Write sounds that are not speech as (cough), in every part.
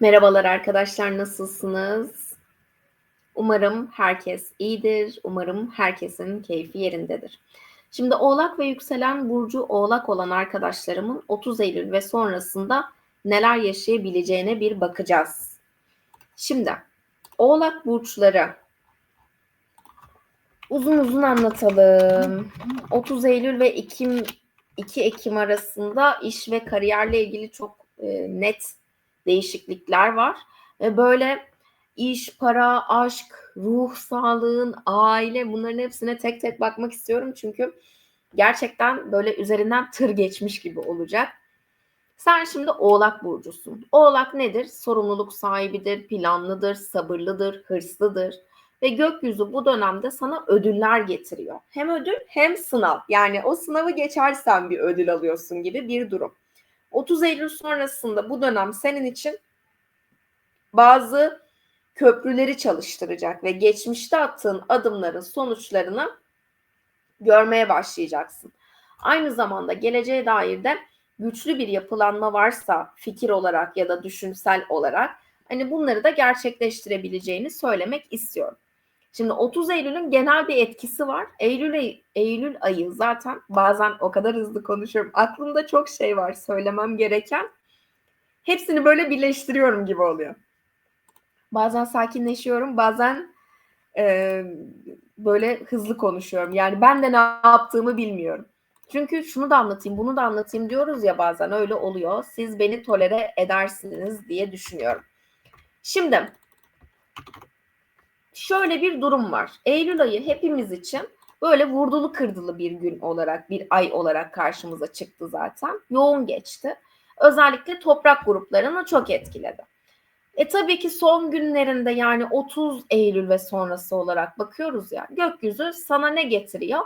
Merhabalar arkadaşlar, nasılsınız? Umarım herkes iyidir. Umarım herkesin keyfi yerindedir. Şimdi Oğlak ve yükselen burcu Oğlak olan arkadaşlarımın 30 Eylül ve sonrasında neler yaşayabileceğine bir bakacağız. Şimdi Oğlak burçları uzun uzun anlatalım. 30 Eylül ve Ekim 2 Ekim arasında iş ve kariyerle ilgili çok e, net değişiklikler var. Ve böyle iş, para, aşk, ruh sağlığın, aile bunların hepsine tek tek bakmak istiyorum. Çünkü gerçekten böyle üzerinden tır geçmiş gibi olacak. Sen şimdi Oğlak burcusun. Oğlak nedir? Sorumluluk sahibidir, planlıdır, sabırlıdır, hırslıdır. Ve gökyüzü bu dönemde sana ödüller getiriyor. Hem ödül hem sınav. Yani o sınavı geçersen bir ödül alıyorsun gibi bir durum. 30 Eylül sonrasında bu dönem senin için bazı köprüleri çalıştıracak ve geçmişte attığın adımların sonuçlarını görmeye başlayacaksın. Aynı zamanda geleceğe dair de güçlü bir yapılanma varsa fikir olarak ya da düşünsel olarak hani bunları da gerçekleştirebileceğini söylemek istiyorum. Şimdi 30 Eylül'ün genel bir etkisi var. Eylül ayı, Eylül ayı zaten bazen o kadar hızlı konuşuyorum. Aklımda çok şey var söylemem gereken. Hepsini böyle birleştiriyorum gibi oluyor. Bazen sakinleşiyorum, bazen e, böyle hızlı konuşuyorum. Yani ben de ne yaptığımı bilmiyorum. Çünkü şunu da anlatayım, bunu da anlatayım diyoruz ya bazen öyle oluyor. Siz beni tolere edersiniz diye düşünüyorum. Şimdi şöyle bir durum var. Eylül ayı hepimiz için böyle vurdulu kırdılı bir gün olarak, bir ay olarak karşımıza çıktı zaten. Yoğun geçti. Özellikle toprak gruplarını çok etkiledi. E tabii ki son günlerinde yani 30 Eylül ve sonrası olarak bakıyoruz ya gökyüzü sana ne getiriyor?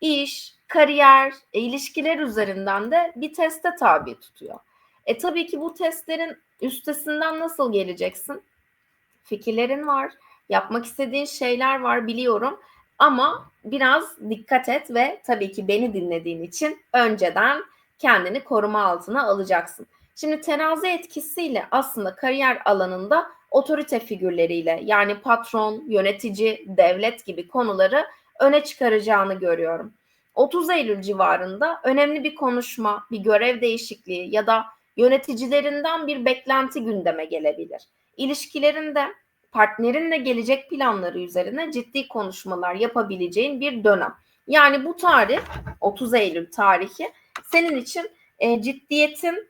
İş, kariyer, e, ilişkiler üzerinden de bir teste tabi tutuyor. E tabii ki bu testlerin üstesinden nasıl geleceksin? Fikirlerin var, yapmak istediğin şeyler var biliyorum ama biraz dikkat et ve tabii ki beni dinlediğin için önceden kendini koruma altına alacaksın. Şimdi terazi etkisiyle aslında kariyer alanında otorite figürleriyle yani patron, yönetici, devlet gibi konuları öne çıkaracağını görüyorum. 30 Eylül civarında önemli bir konuşma, bir görev değişikliği ya da yöneticilerinden bir beklenti gündeme gelebilir. İlişkilerinde partnerinle gelecek planları üzerine ciddi konuşmalar yapabileceğin bir dönem. Yani bu tarih 30 Eylül tarihi senin için e, ciddiyetin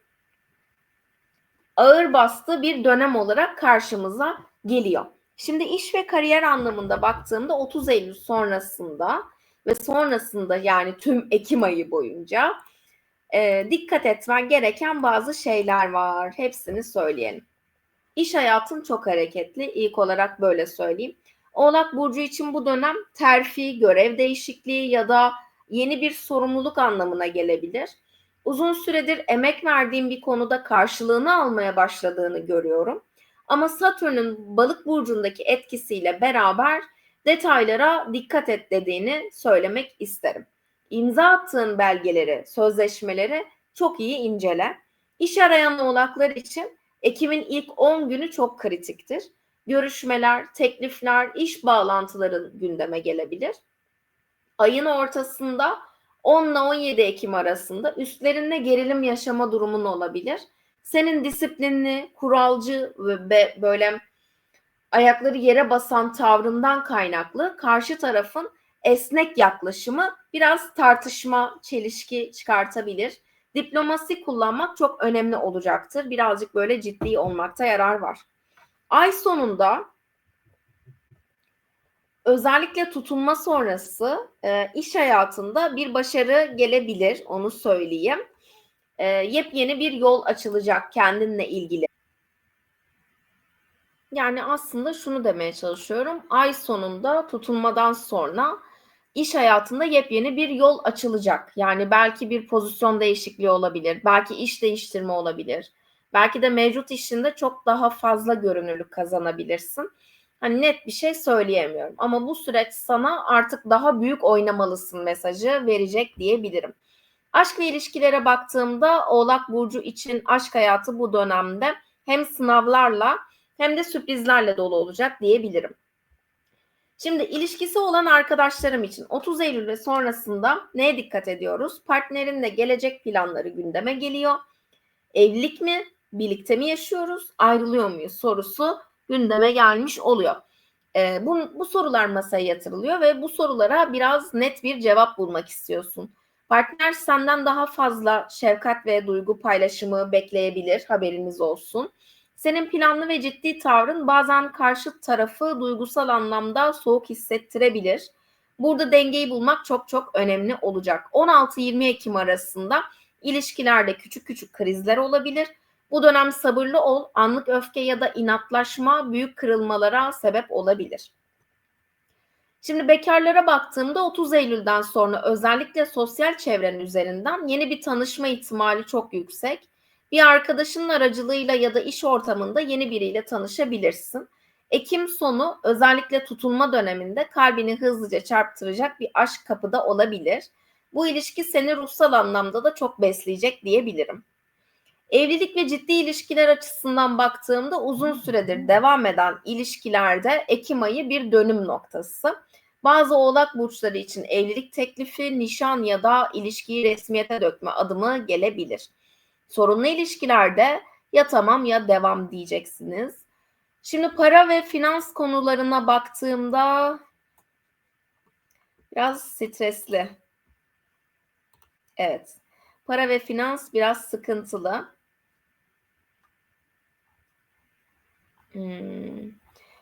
ağır bastığı bir dönem olarak karşımıza geliyor. Şimdi iş ve kariyer anlamında baktığımda 30 Eylül sonrasında ve sonrasında yani tüm Ekim ayı boyunca e, dikkat etmen gereken bazı şeyler var. Hepsini söyleyelim. İş hayatın çok hareketli. İlk olarak böyle söyleyeyim. Oğlak Burcu için bu dönem terfi, görev değişikliği ya da yeni bir sorumluluk anlamına gelebilir. Uzun süredir emek verdiğim bir konuda karşılığını almaya başladığını görüyorum. Ama Satürn'ün balık burcundaki etkisiyle beraber detaylara dikkat et dediğini söylemek isterim. İmza attığın belgeleri, sözleşmeleri çok iyi incele. İş arayan oğlaklar için Ekim'in ilk 10 günü çok kritiktir. Görüşmeler, teklifler, iş bağlantıları gündeme gelebilir. Ayın ortasında 10 ile 17 Ekim arasında üstlerinde gerilim yaşama durumun olabilir. Senin disiplinli, kuralcı ve böyle ayakları yere basan tavrından kaynaklı karşı tarafın esnek yaklaşımı biraz tartışma, çelişki çıkartabilir diplomasi kullanmak çok önemli olacaktır. Birazcık böyle ciddi olmakta yarar var. Ay sonunda özellikle tutunma sonrası e, iş hayatında bir başarı gelebilir onu söyleyeyim. E, yepyeni bir yol açılacak kendinle ilgili. Yani aslında şunu demeye çalışıyorum. Ay sonunda tutunmadan sonra iş hayatında yepyeni bir yol açılacak. Yani belki bir pozisyon değişikliği olabilir, belki iş değiştirme olabilir. Belki de mevcut işinde çok daha fazla görünürlük kazanabilirsin. Hani net bir şey söyleyemiyorum ama bu süreç sana artık daha büyük oynamalısın mesajı verecek diyebilirim. Aşk ve ilişkilere baktığımda Oğlak Burcu için aşk hayatı bu dönemde Hem sınavlarla hem de sürprizlerle dolu olacak diyebilirim. Şimdi ilişkisi olan arkadaşlarım için 30 Eylül ve sonrasında neye dikkat ediyoruz? Partnerinle gelecek planları gündeme geliyor. Evlilik mi? Birlikte mi yaşıyoruz? Ayrılıyor muyuz? sorusu gündeme gelmiş oluyor. E, bu, bu sorular masaya yatırılıyor ve bu sorulara biraz net bir cevap bulmak istiyorsun. Partner senden daha fazla şefkat ve duygu paylaşımı bekleyebilir, haberiniz olsun. Senin planlı ve ciddi tavrın bazen karşı tarafı duygusal anlamda soğuk hissettirebilir. Burada dengeyi bulmak çok çok önemli olacak. 16-20 Ekim arasında ilişkilerde küçük küçük krizler olabilir. Bu dönem sabırlı ol, anlık öfke ya da inatlaşma büyük kırılmalara sebep olabilir. Şimdi bekarlara baktığımda 30 Eylül'den sonra özellikle sosyal çevren üzerinden yeni bir tanışma ihtimali çok yüksek. Bir arkadaşının aracılığıyla ya da iş ortamında yeni biriyle tanışabilirsin. Ekim sonu özellikle tutulma döneminde kalbini hızlıca çarptıracak bir aşk kapıda olabilir. Bu ilişki seni ruhsal anlamda da çok besleyecek diyebilirim. Evlilik ve ciddi ilişkiler açısından baktığımda uzun süredir devam eden ilişkilerde Ekim ayı bir dönüm noktası. Bazı oğlak burçları için evlilik teklifi, nişan ya da ilişkiyi resmiyete dökme adımı gelebilir. Sorunlu ilişkilerde ya tamam ya devam diyeceksiniz. Şimdi para ve finans konularına baktığımda biraz stresli. Evet. Para ve finans biraz sıkıntılı. Hmm.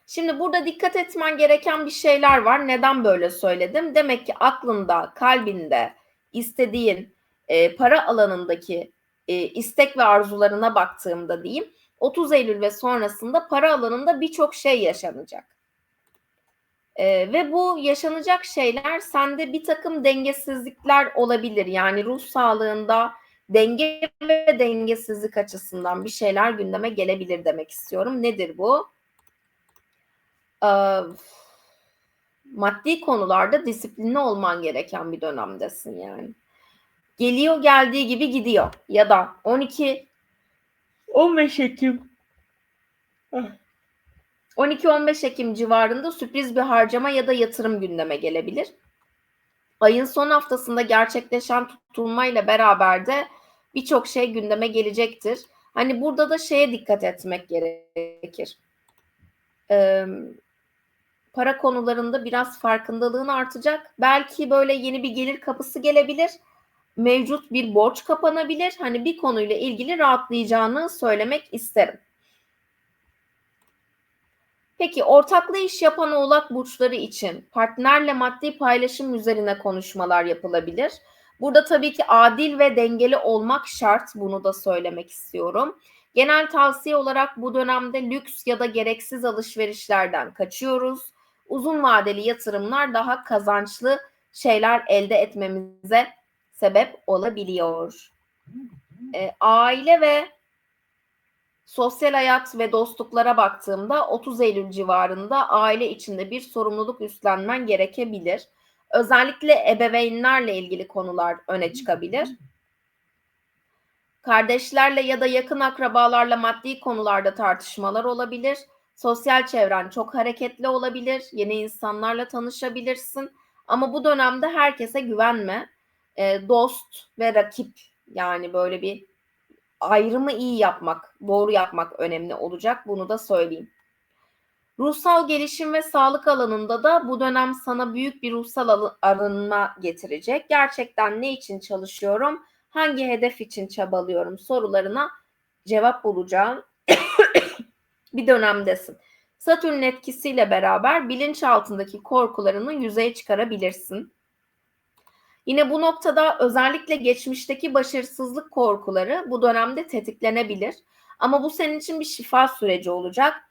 Şimdi burada dikkat etmen gereken bir şeyler var. Neden böyle söyledim? Demek ki aklında, kalbinde istediğin e, para alanındaki e, istek ve arzularına baktığımda diyeyim 30 Eylül ve sonrasında para alanında birçok şey yaşanacak. E, ve bu yaşanacak şeyler sende bir takım dengesizlikler olabilir. Yani ruh sağlığında denge ve dengesizlik açısından bir şeyler gündeme gelebilir demek istiyorum. Nedir bu? Ee, maddi konularda disiplinli olman gereken bir dönemdesin yani. Geliyor geldiği gibi gidiyor. Ya da 12 15 Ekim 12-15 Ekim civarında sürpriz bir harcama ya da yatırım gündeme gelebilir. Ayın son haftasında gerçekleşen tutulmayla beraber de birçok şey gündeme gelecektir. Hani burada da şeye dikkat etmek gerekir. Ee, para konularında biraz farkındalığın artacak. Belki böyle yeni bir gelir kapısı gelebilir. Mevcut bir borç kapanabilir. Hani bir konuyla ilgili rahatlayacağını söylemek isterim. Peki ortaklı iş yapan oğlak burçları için partnerle maddi paylaşım üzerine konuşmalar yapılabilir. Burada tabii ki adil ve dengeli olmak şart. Bunu da söylemek istiyorum. Genel tavsiye olarak bu dönemde lüks ya da gereksiz alışverişlerden kaçıyoruz. Uzun vadeli yatırımlar daha kazançlı şeyler elde etmemize sebep olabiliyor. E, aile ve sosyal hayat ve dostluklara baktığımda 30 Eylül civarında aile içinde bir sorumluluk üstlenmen gerekebilir. Özellikle ebeveynlerle ilgili konular öne çıkabilir. Kardeşlerle ya da yakın akrabalarla maddi konularda tartışmalar olabilir. Sosyal çevren çok hareketli olabilir. Yeni insanlarla tanışabilirsin. Ama bu dönemde herkese güvenme. E, dost ve rakip yani böyle bir ayrımı iyi yapmak, doğru yapmak önemli olacak. Bunu da söyleyeyim. Ruhsal gelişim ve sağlık alanında da bu dönem sana büyük bir ruhsal arınma getirecek. Gerçekten ne için çalışıyorum, hangi hedef için çabalıyorum sorularına cevap bulacağın (coughs) bir dönemdesin. Satürn etkisiyle beraber bilinçaltındaki korkularını yüzeye çıkarabilirsin. Yine bu noktada özellikle geçmişteki başarısızlık korkuları bu dönemde tetiklenebilir. Ama bu senin için bir şifa süreci olacak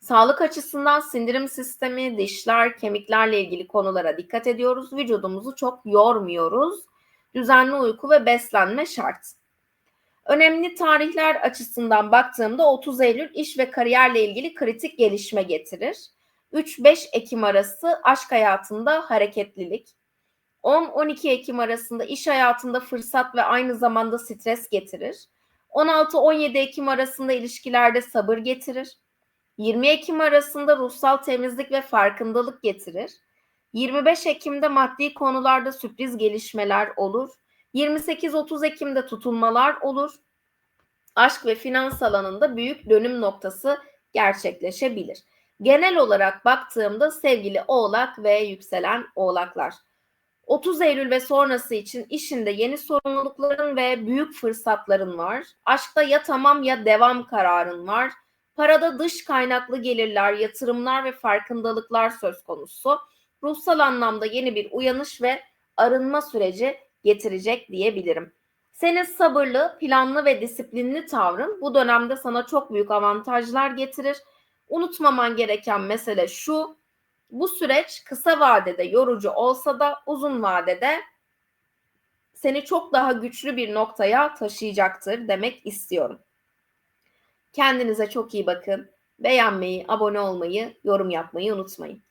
Sağlık açısından sindirim sistemi, dişler, kemiklerle ilgili konulara dikkat ediyoruz. Vücudumuzu çok yormuyoruz. Düzenli uyku ve beslenme şart. Önemli tarihler açısından baktığımda 30 Eylül iş ve kariyerle ilgili kritik gelişme getirir. 3-5 Ekim arası aşk hayatında hareketlilik. 10-12 Ekim arasında iş hayatında fırsat ve aynı zamanda stres getirir. 16-17 Ekim arasında ilişkilerde sabır getirir. 20 Ekim arasında ruhsal temizlik ve farkındalık getirir. 25 Ekim'de maddi konularda sürpriz gelişmeler olur. 28-30 Ekim'de tutulmalar olur. Aşk ve finans alanında büyük dönüm noktası gerçekleşebilir. Genel olarak baktığımda sevgili Oğlak ve yükselen Oğlaklar 30 Eylül ve sonrası için işinde yeni sorumlulukların ve büyük fırsatların var. Aşkta ya tamam ya devam kararın var. Parada dış kaynaklı gelirler, yatırımlar ve farkındalıklar söz konusu. Ruhsal anlamda yeni bir uyanış ve arınma süreci getirecek diyebilirim. Senin sabırlı, planlı ve disiplinli tavrın bu dönemde sana çok büyük avantajlar getirir. Unutmaman gereken mesele şu, bu süreç kısa vadede yorucu olsa da uzun vadede seni çok daha güçlü bir noktaya taşıyacaktır demek istiyorum. Kendinize çok iyi bakın. Beğenmeyi, abone olmayı, yorum yapmayı unutmayın.